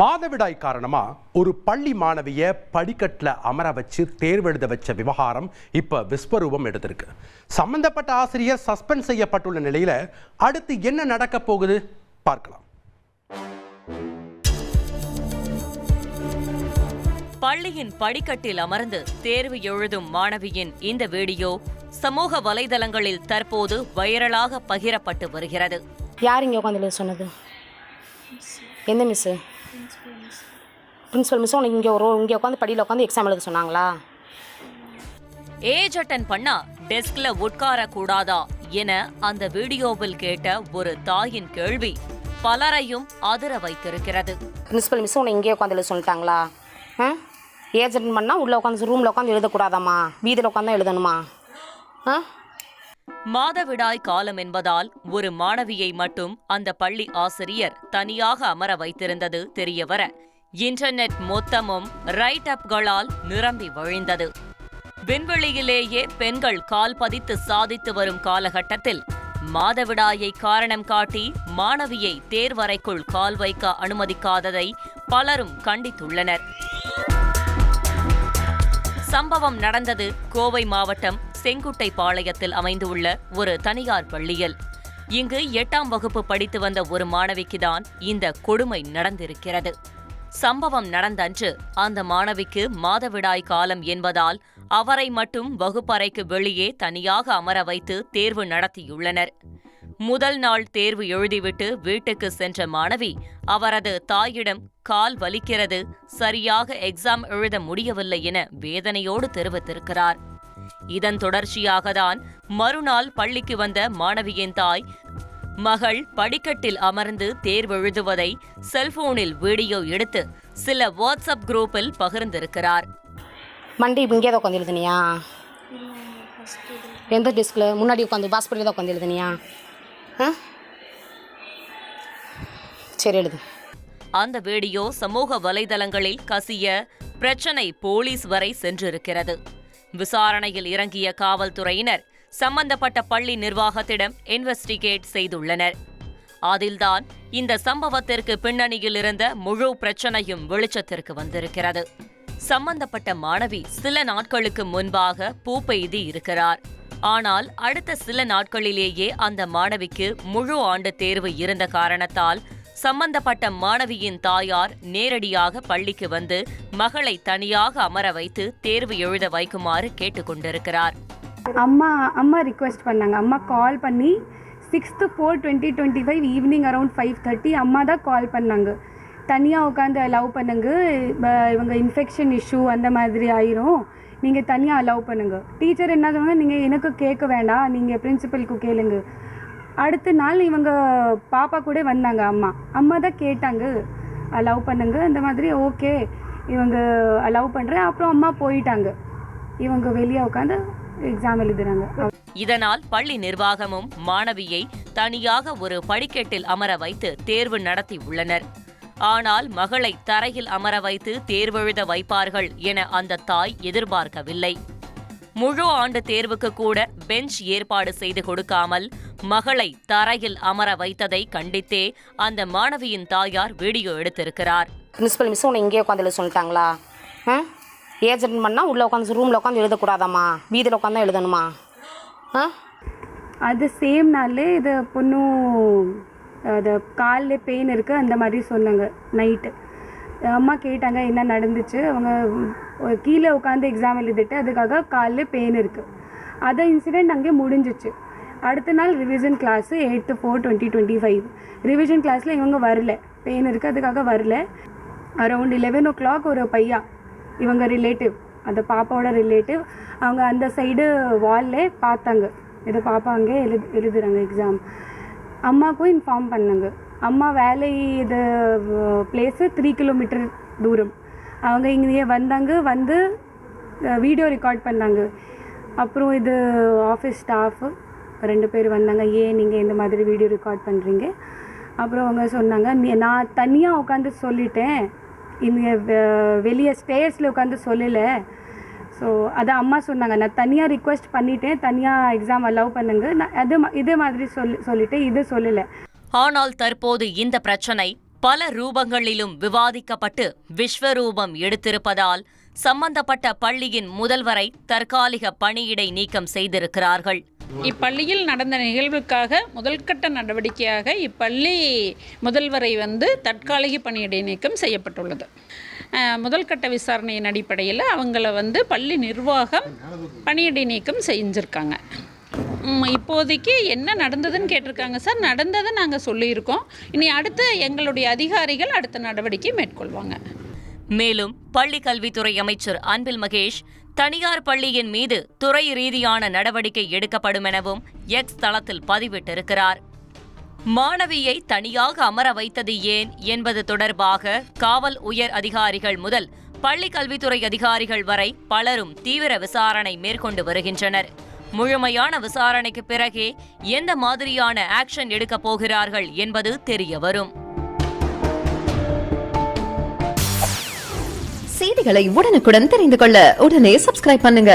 மாதவிடாய் காரணமா ஒரு பள்ளி மாணவிய படிக்கட்டில் அமர வச்சு தேர்வெழுத வச்ச விவகாரம் இப்ப விஸ்வரூபம் எடுத்திருக்கு. சம்பந்தப்பட்ட ஆசிரியர் சஸ்பெண்ட் செய்யப்பட்டுள்ள நிலையில அடுத்து என்ன நடக்க போகுது? பார்க்கலாம். பள்ளியின் படிக்கட்டில் அமர்ந்து தேர்வு எழுதும் மாணவியின் இந்த வீடியோ சமூக வலைதளங்களில் தற்போது வைரலாக பகிரப்பட்டு வருகிறது. யார் இங்கே உட்காந்து சொன்னது? எந்த மிஸ்ஸு பிரின்ஸிபல் மிஸ் உனக்கு இங்கே ஒரு இங்கே உட்காந்து படியில் உட்காந்து எக்ஸாம் எழுத சொன்னாங்களா? ஏஜ் அட்டன் பண்ணா டெஸ்க்ல உட்கார கூடாதா என அந்த வீடியோவில் கேட்ட ஒரு தாயின் கேள்வி பலரையும் அதிர வைத்திருக்கிறது. பிரின்ஸிபல் மிஸ் உன்னை இங்கே உட்காந்து எழுத சொல்லிட்டாங்களா? ஏஜ் அட்டன் பண்ணால் உள்ளே உட்காந்து ரூமில் உட்காந்து எழுதக்கூடாதாம்மா? வீதியில் உட்காந்து எழுதணுமா? ஆ? மாதவிடாய் காலம் என்பதால் ஒரு மாணவியை மட்டும் அந்த பள்ளி ஆசிரியர் தனியாக அமர வைத்திருந்தது தெரியவர. இன்டர்நெட் மொத்தமும் ரைட் அப்களால் நிரம்பி வழிந்தது. விண்வெளியிலேயே பெண்கள் கால் பதித்து சாதித்து வரும் காலகட்டத்தில் மாதவிடாயை காரணம் காட்டி மாணவியை தேர்வறைக்குள் கால் வைக்க அனுமதிக்காததை பலரும் கண்டித்துள்ளனர். சம்பவம் நடந்தது கோவை மாவட்டம் செங்குட்டை பாளையத்தில் அமைந்துள்ள ஒரு தனியார் பள்ளியில். இங்கு எட்டாம் வகுப்பு படித்து வந்த ஒரு மாணவிக்குதான் இந்த கொடுமை நடந்திருக்கிறது. சம்பவம் நடந்த அன்று அந்த மாணவிக்கு மாதவிடாய் காலம் என்பதால் அவரை மட்டும் வகுப்பறைக்கு வெளியே தனியாக அமர வைத்து தேர்வு நடத்தியுள்ளனர். முதல் நாள் தேர்வு எழுதிவிட்டு வீட்டுக்கு சென்ற மாணவி அவரது தாயிடம் கால் வலிக்கிறது சரியாக எக்ஸாம் எழுத முடியவில்லை என வேதனையோடு தெரிவித்திருக்கிறார். இதன் தொடர்ச்சியாக தான் மறுநாள் பள்ளிக்கு வந்த மாணவியின் தாய் மகள் படிக்கட்டில் அமர்ந்து தேர்வெழுதுவதை செல்போனில் வீடியோ எடுத்து சில வாட்ஸ்அப் குரூப்பில் பகிர்ந்திருக்கிறார். மண்டி இங்கே தான் உட்காந்து எழுதுனியா? எந்த டெஸ்கில்? முன்னாடி உட்காந்து பாஸ்பரியில் தான் உட்காந்து எழுதுனியா? சரி எழுது. அந்த வீடியோ சமூக வலைதளங்களில் கசிய பிரச்சனை போலீஸ் வரை சென்றிருக்கிறது. விசாரணையில் இறங்கிய காவல்துறையினர் சம்பந்தப்பட்ட பள்ளி நிர்வாகத்திடம் இன்வெஸ்டிகேட் செய்துள்ளனர். அதில்தான் இந்த சம்பவத்திற்கு பின்னணியில் இருந்த முழு பிரச்சனையும் வெளிச்சத்திற்கு வந்திருக்கிறது. சம்பந்தப்பட்ட மாணவி சில நாட்களுக்கு முன்பாக பூ இருக்கிறார். ஆனால் அடுத்த சில நாட்களிலேயே அந்த மாணவிக்கு முழு ஆண்டு தேர்வு இருந்த காரணத்தால் சம்பந்தப்பட்ட மாணவியின் தாயார் நேரடியாக பள்ளிக்கு வந்து மகளை தனியாக அமர வைத்து தேர்வு எழுத வைக்குமாறு கேட்டுக்கொண்டிருக்கிறார். அம்மா அம்மா ரிக்வெஸ்ட் பண்ணாங்க. அம்மா கால் பண்ணி sixth four twenty twenty five evening around five thirty அம்மா தான் கால் பண்ணாங்க. தனியாக உட்காந்து அலவ் பண்ணுங்க. இவங்க இன்ஃபெக்ஷன் இஷ்யூ அந்த மாதிரி ஆயிரும். நீங்கள் தனியாக அலோவ் பண்ணுங்க. டீச்சர் என்ன சொன்னாங்க? நீங்கள் எனக்கு கேட்க வேண்டாம். நீங்கள் பிரின்சிபலுக்கு கேளுங்க. அடுத்த நாள் இவங்க பாப்பா கூட வந்தாங்க அம்மா. அம்மா தான் கேட்டாங்க லவ் பண்ணுங்க. அந்த மாதிரி ஓகே இவங்க லவ் பண்ணுறேன் அப்புறம் அம்மா போயிட்டாங்க. இவங்க வெளியே உட்காந்து எக்ஸாம் எழுதுறாங்க. இதனால் பள்ளி நிர்வாகமும் மாணவியை தனியாக ஒரு படிக்கட்டில் அமர வைத்து தேர்வு நடத்தி உள்ளனர். ஆனால் மகளை தரையில் அமர வைத்து தேர்வெழுத வைப்பார்கள் என அந்த தாய் எதிர்பார்க்கவில்லை. முழு ஆண்டு தேர்வுக்கு கூட பெஞ்ச் ஏற்பாடு செய்து கொடுக்காமல் மகளை தரையில் அமர வைத்ததை கண்டித்தே அந்த மாணவியின் தாயார் வீடியோ எடுத்திருக்கிறார். பிரின்ஸிபல் மிஸ் உன்னை இங்கே உட்காந்து எழுத சொல்லிட்டாங்களா? ஆ? ஏஜ் அட்டன் பண்ணால் உள்ளே உட்காந்து ரூமில் உட்காந்து எழுதக்கூடாதாம்மா? வீதியில் உட்காந்து எழுதணுமா? ஆ? அது சேம் நாள்லே இது பொண்ணும் அது காலில் பெயின் இருக்குது அந்த மாதிரி சொன்னாங்க நைட்டு அம்மா கேட்டாங்க என்ன நடந்துச்சு? அவங்க கீழே உட்காந்து எக்ஸாம் எழுதிட்டு அதுக்காக காலில் பெயின் இருக்குது அதை இன்சிடெண்ட் அங்கே முடிஞ்சிச்சு. அடுத்த நாள் revision class eight four twenty twenty five revision கிளாஸில் இவங்க வரல. பெயின் இருக்குது அதுக்காக வரல. அரௌண்ட் லெவன் ஓ கிளாக் ஒரு பையா இவங்க ரிலேட்டிவ் அந்த பாப்பாவோட ரிலேட்டிவ் அவங்க அந்த சைடு வாலில் பார்த்தாங்க. இதை பாப்பா அங்கே எழுது எழுதுறாங்க எக்ஸாம் அம்மாவுக்கும் இன்ஃபார்ம் பண்ணாங்க. அம்மா வேலை இது பிளேஸு த்ரீ கிலோமீட்டர் தூரம். அவங்க இங்கேயே வந்தாங்க வந்து வீடியோ ரெக்கார்ட் பண்ணாங்க. அப்புறம் இது ஆஃபீஸ் ஸ்டாஃபு ரெண்டு பேர் வந்தாங்க. ஏன் நீங்கள் இந்த மாதிரி வீடியோ ரெக்கார்ட் பண்ணுறீங்க அப்புறம் அவங்க சொன்னாங்க "நீ- நான் தனியாக உட்காந்து சொல்லிட்டேன். இங்கே வெளியே ஸ்டேர்ஸில் உட்காந்து சொல்லலை. ஸோ அதை அம்மா சொன்னாங்க நான் தனியாக ரிக்வெஸ்ட் பண்ணிட்டேன். தனியாக எக்ஸாம் அலோவ் பண்ணுங்க. நான் அது இதே மாதிரி சொல்லி சொல்லிட்டு இது சொல்லலை. ஆனால் தற்போது இந்த பிரச்சனை பல ரூபங்களிலும் விவாதிக்கப்பட்டு விஸ்வரூபம் எடுத்திருப்பதால் சம்பந்தப்பட்ட பள்ளியின் முதல்வரை தற்காலிக பணியிடை நீக்கம் செய்திருக்கிறார்கள். இப்பள்ளியில் நடந்த நிகழ்வுக்காக முதல்கட்ட நடவடிக்கையாக இப்பள்ளி முதல்வரை வந்து தற்காலிக பணியிடை நீக்கம் செய்யப்பட்டுள்ளது. முதல்கட்ட விசாரணையின் அடிப்படையில் அவங்கள வந்து பள்ளி நிர்வாகம் பணியிடை நீக்கம் செஞ்சுருக்காங்க. இப்போதைக்கு என்ன நடந்ததுன்னு கேட்டிருக்காங்க சார். நடந்ததை நாங்கள் சொல்லியிருக்கோம். இனி அடுத்து எங்களுடைய அதிகாரிகள் அடுத்த நடவடிக்கை மேற்கொள்வாங்க. மேலும் பள்ளி கல்வித்துறை அமைச்சர் அன்பில் மகேஷ் தனியார் பள்ளியின் மீது துறை ரீதியான நடவடிக்கை எடுக்கப்படும் எனவும் எக்ஸ் தளத்தில் பதிவிட்டிருக்கிறார். மாணவியை தனியாக அமர வைத்தது ஏன் என்பது தொடர்பாக காவல் உயர் அதிகாரிகள் முதல் பள்ளி கல்வித்துறை அதிகாரிகள் வரை பலரும் தீவிர விசாரணை மேற்கொண்டு வருகின்றனர். முழுமையான விசாரணைக்கு பிறகே எந்த மாதிரியான ஆக்ஷன் எடுக்கப் போகிறார்கள் என்பது தெரியவரும் செய்திகளை உடனுக்குடன் தெரிந்து கொள்ள உடனே சப்ஸ்கிரைப் பண்ணுங்க.